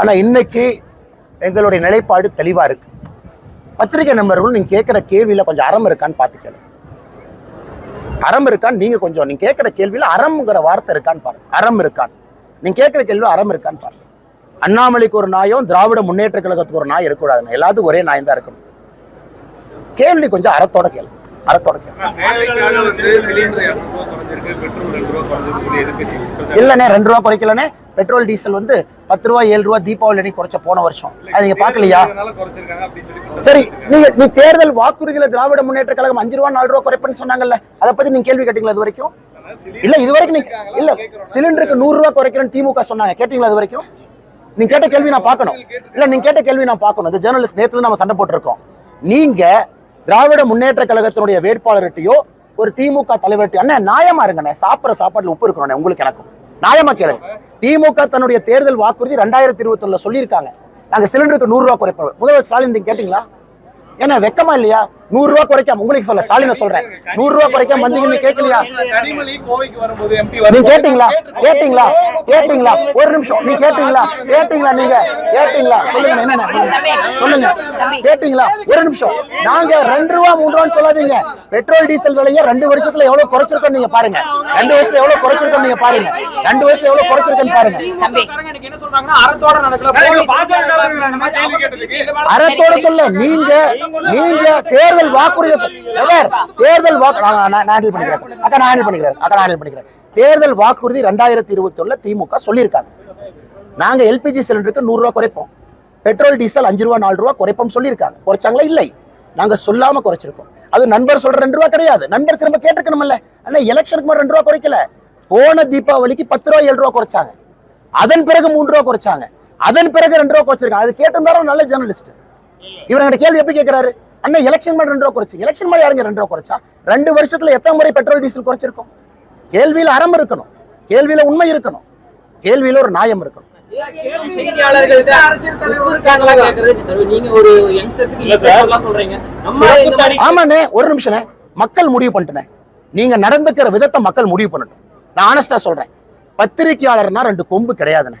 ஆனா இன்னைக்கு எங்களுடைய நிலைப்பாடு தெளிவா இருக்கு. பத்திரிகை நண்பர்கள் நீங்க கேட்கிற கேள்வியில கொஞ்சம் அறம் இருக்கான்னு பாத்துக்கணும் அறம் இருக்கான்னு நீங்க கொஞ்சம் நீங்க கேட்கிற கேள்வியில அறம்ங்கிற வார்த்தை இருக்கான்னு பாருங்க. அறம் இருக்கான்னு. நீங்க கேட்கிற கேள்வி அறம் இருக்கான்னு பாருங்க. அண்ணாமலைக்கு ஒரு நாயும் திராவிட முன்னேற்ற கழகத்துக்கு ஒரு நாய் இருக்கக்கூடாதுங்க எல்லாத்துக்கும் ஒரே நாய் தான் இருக்கணும். கேள்வி கொஞ்சம் அறத்தோட கேளு. அறத்தோட கேளு. வேலைக்காக வந்து சிலிண்டர் இரநூறு ரூபா குறைஞ்சிருக்கு பெட்ரோல் ரெண்டு ரூபா குறைஞ்சிருக்கு சொல்லி எதிர்க்கட்சி குற்றச்சாட்டு. இல்லண்ணே ரெண்டு ரூபா குறைக்கலண்ணே. பெட்ரோல் டீசல் வந்து பத்து ரூபா ஏழு ரூபா தீபாவளி அன்னைக்கு குறைச்ச போன வருஷம். அது நீங்க பாக்கலையா சரி. நீங்க நீ தேர்தல் வாக்குறுதியில திராவிட முன்னேற்ற கழகம் அஞ்சு ரூபா நாலு ரூபா குறைப்பேன்னு சொன்னாங்கல்ல அதை பத்தி நீங்க கேள்வி கேட்டீங்களா இது வரைக்கும்? இல்ல இது வரைக்கும் நீங்க? இல்ல. சிலிண்டருக்கு நூறு ரூபா குறைக்கிறேன்னு திமுக சொன்னாங்க. கேட்டீங்களா இது வரைக்கும்? நீங்க கேட்ட கேள்வி நான் பார்க்கணும். இல்ல நீங்க கேட்ட கேள்வி நான் பார்க்கணும். இந்த ஜேர்னலிஸ்ட் நேத்துல நம்ம சண்டை போட்டிருக்கோம். நீங்க திராவிட முன்னேற்ற கழகத்தினுடைய வேட்பாளர்கிட்டயோ ஒரு திமுக தலைவர்கிட்ட அண்ணன் நியாயமா இருங்கண்ணே சாப்பிடுற சாப்பாட்டுல உப்பு இருக்கணும் உங்களுக்கு எனக்கும். நியாயமா கேளுங்க திமுக தன்னுடைய தேர்தல் வாக்குறுதி ரெண்டாயிரத்தி இருபத்தி ஒண்ணுல சொல்லியிருக்காங்க. நாங்க சிலிண்டருக்கு நூறு ரூபா குறைப்போம். முதல்வர் ஸ்டாலின் கேட்டீங்களா? ஏன்னா வெக்கமா இல்லையா? நூறு ரூபா குறைக்காம உங்களுக்கு சொல்ல ஸ்டாலினை சொல்றேன். நூறு ரூபா குறைக்காம வந்தீங்கன்னு கேட்கலையா? கனிமொழி கோவைக்கு வரும்போது எம்பி நீ கேட்டீங்களா? கேட்டீங்களா? கேட்டீங்களா? ஒரு நிமிஷம் நீ கேட்டீங்களா? கேட்டீங்களா நீங்க? கேட்டீங்களா? சொல்லுங்க என்னென்ன சொல்லுங்க. கேட்டீங்களா? ஒரு நிமிஷம். நாங்க ரெண்டு ரூபா மூணு ரூபான்னு சொல்லாதீங்க. பெட்ரோல் டீசல் விலையை ரெண்டு வருஷத்துல எவ்வளவு குறைச்சிருக்கோம் நீங்க பாருங்க. ரெண்டு வருஷத்துல எவ்வளவு குறைச்சிருக்கோம் நீங்க பாருங்க. ரெண்டு வருஷத்துல எவ்வளவு குறைச்சிருக்கோன்னு பாருங்க. என்ன அறத்தோட நீங்க சொல்ல நீங்க நீங்க தேர்தல் வாக்குறுதி தேர்தல் வாக்கு நான் ஹேண்டில் பண்ணிக்கிறேன். அக்கா நான் ஹேண்டில் பண்ணிக்கிறேன். அக்கா நான் ஹேண்டில் பண்ணிக்கிறேன். தேர்தல் வாக்குறுதி ரெண்டாயிரத்தி இருபத்தி ஒண்ணுல திமுக சொல்லியிருக்காங்க. நாங்க எல்பிஜி சிலிண்டருக்கு நூறு ரூபா குறைப்போம். பெட்ரோல் டீசல் அஞ்சு ரூபா நாலு ரூபா குறைப்போம் சொல்லியிருக்காங்க. குறைச்சாங்களா? இல்லை. நாங்க சொல்லாம குறைச்சிருக்கோம். அது நண்பர் சொல்ற ரெண்டு ரூபா கிடையாது. நண்பர் திரும்ப கேட்டுக்கணும்ல ஆனா எலெக்ஷனுக்கு மட்டும் ரெண்டு ரூபா குறைக்கல. போன தீபாவளிக்கு பத்து ரூபா ஏழு ரூபா குறைச்சாங்க. அதன் பிறகு மூன்று ரூபா குறைச்சாங்க. அதன் பிறகு ரெண்டு ரூபா குறைச்சிருக்காங்க. அது கேட்டிருந்தாலும் நல்ல ஜேர்னலிஸ்ட் இவர் என்கிட்ட கேள்வி எப்படி கேட்கிறாரு? அண்ணா எலெக்ஷன் மட்டும் ரெண்டு ரூபா குறைச்சு. எலெக்ஷன் மாதிரி யாருங்க ரெண்டு ரூபா குறைச்சா? ரெண்டு வருஷத்துல எத்தனை முறை பெட்ரோல் டீசல் குறைச்சிருக்கோம்? கேள்வியில அறம் இருக்கணும். கேள்வியில உண்மை இருக்கணும். கேள்வியில ஒரு நியாயம் இருக்கணும். மாதிரி ஆமாண்ணே ஒரு நிமிஷம்ண்ணே மக்கள் முடிவு பண்ணிட்டேனே நீங்க நடந்துக்கிற விதத்தை மக்கள் முடிவு பண்ணட்டும். நான் ஆனஸ்டா சொல்றேன். பத்திரிக்கையாளர்னா ரெண்டு கொம்பு கிடையாதுண்ணே.